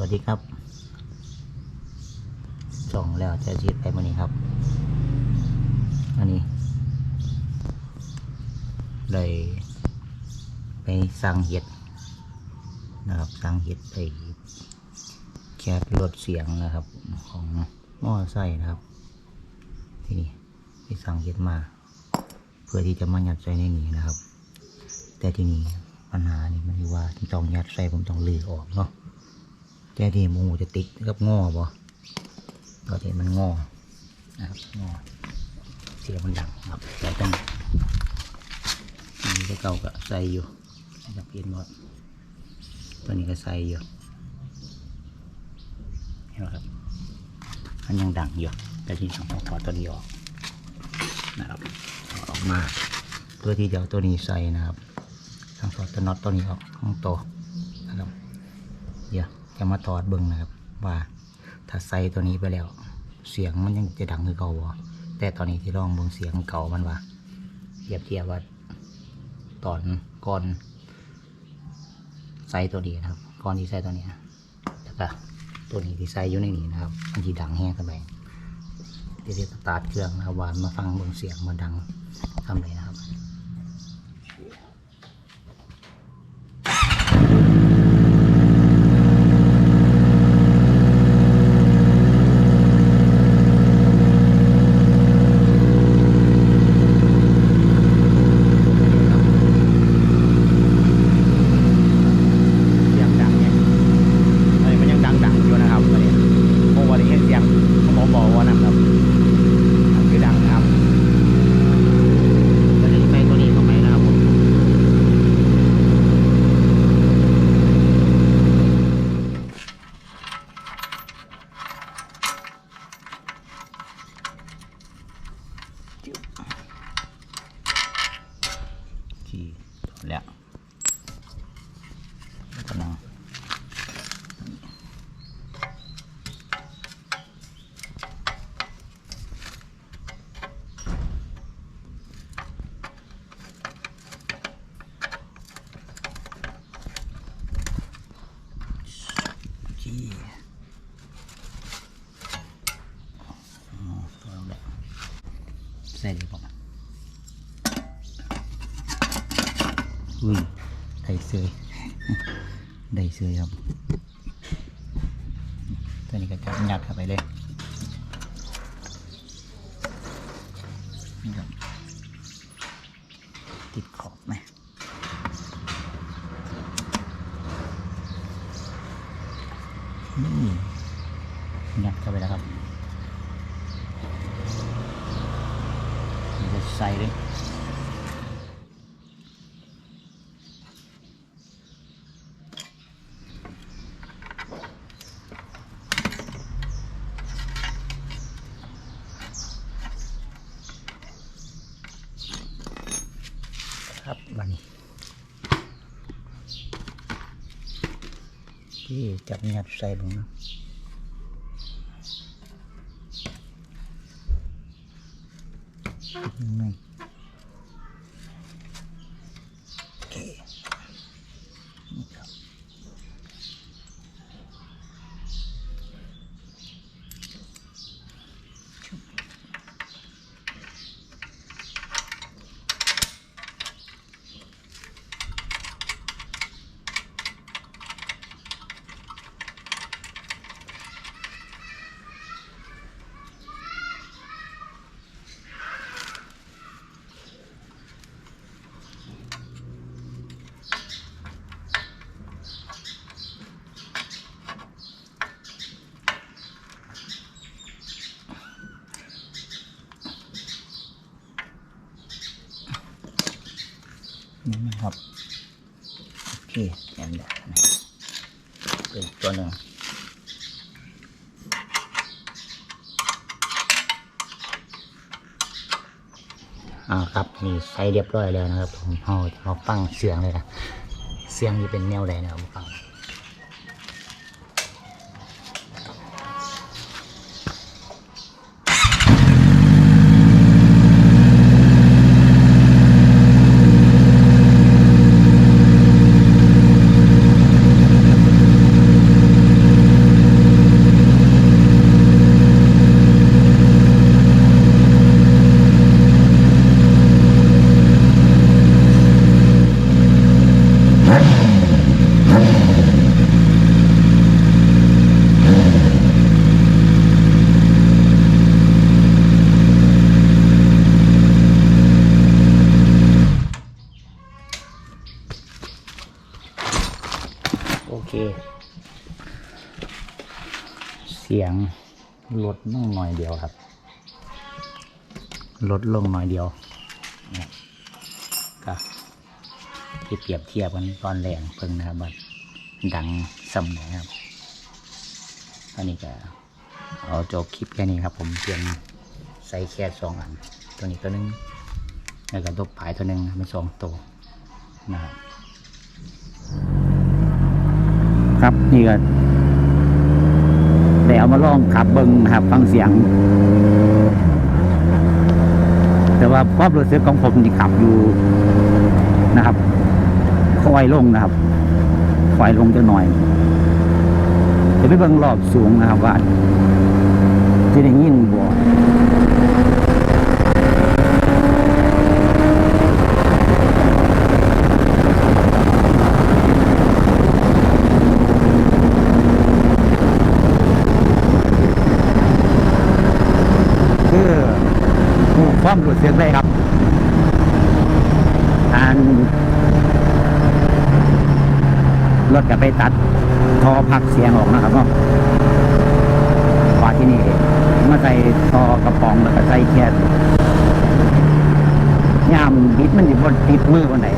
วัสดีครับส่องแล้วจะชีดไปวันนี้ครับ อันนี้เลยไปสั่งเห็ดนะครับสั่งเห็ดไปแคสลดเสียงนะครับ ของหม้อไส้นะครับ ที่นี่ไปสั่งเห็ดมา เพื่อที่จะมายัดใส่ในนี้นะครับ แต่ที่นี่ปัญหานี่มันคือว่าต้องยัดใส่ผมต้องลือออกเนาะ แต่ที่หมูจะติดกับงอบ่ก็ที่มันงอนะครับงอเสียงมันดังครับแต่ต้องนี่ก็เก่าก็ใส่อยู่นะครับเห็นว่าตัวนี้ก็ใส่อยู่เห็นไหมครับมันยังดังอยู่แต่ที่ต้องถอดตัวนี้ออกนะครับถอดออกมาเพื่อที่จะเอาตัวนี้ใส่นะครับทางถอดตัวน็อตตัวนี้ออกข้างโตนะครับเดี๋ยว จะมาถอดเบิ้งนะครับ ว่าถ้าใส่ตัวนี้ไปแล้ว เสียงมันยังจะดังคือเก่าบ่แต่ตอนนี้ที่ลองเบิ้งเสียงเก่ามันว่าเทียบเทียบว่าตอนก่อนใส่ตัวนี้นะครับก่อนที่ใส่ตัวนี้แล้วก็ตัวนี้ที่ใส่อยู่ในนี้นะครับมันจะดังแห้งกันไปเดี๋ยวจะตาร์ทเครื่องนะครับว่ามาฟังเบิ้งเสียงมันดังทำไรนะครับ เสียงดังเนี่ยตอนนี้มันยังดังดังๆอยู่นะครับตอนนี้โมวันนี้เสียงผมบอกว่านะครับอันคือดังนะครับตอนนี้ใส่ตัวนี้เข้าไปนะครับผมที่ถอดแล้ว แล้วก็นั่งจี้อ๋อตัวเราแบบใส่ผมอุ้ยได้เสยได้เสยครับ ตัวนี้ก็จะยัดเข้าไปเลยนี่ครับติดขอบไหมนี่ยัดเข้าไปแล้วครับ นี่จะใส่เลยครั บวันนี้ที่จับยัดใส่ลงนะยังไงโอเคนี่ครับ นะครับ โอเคเห็นได้นะเป็นตัวหนึ่งอ่าครับนี่ใช้เรียบร้อยแล้วนะครับผมเอาจะมาฟังเสียงเลยนะเสียงนี่เป็นแนวใดนะครับฟัง เสียงลดลงหน่อยเดียวครับ ลดลงหน่อยเดียวก็ที่เปรียบเทียบกันตอนแรงเพิ่งนะครับดังสำหนาครับอันนี้ก็เอาจบคลิปแค่นี้ครับ ผมเตรียมใส่แค่สองอัน ตัวนี้ตัวนึงแล้วก็ตัวปลายตัวนึงเป็นสองตัวนะครับ ครับนี่ก็ได้เอามาลองขับเบิ้งนะครับฟังเสียง แต่ว่าความรู้สึกของผมที่ขับอยู่นะครับค่อยลงนะครับค่อยลงจะหน่อยจะไปเบิ่งรอบสูงนะครับว่าจะได้ยินบ่คือ ผู้ความรู้สึกเลยครับทางรถก็ไปตัดทอพักเสียงออกนะครับเนาะพอที่นี่มาใส่ทอกระป๋องแล้วก็ใส่แคสยามบิดมันอยู่บนติดมือวันไหน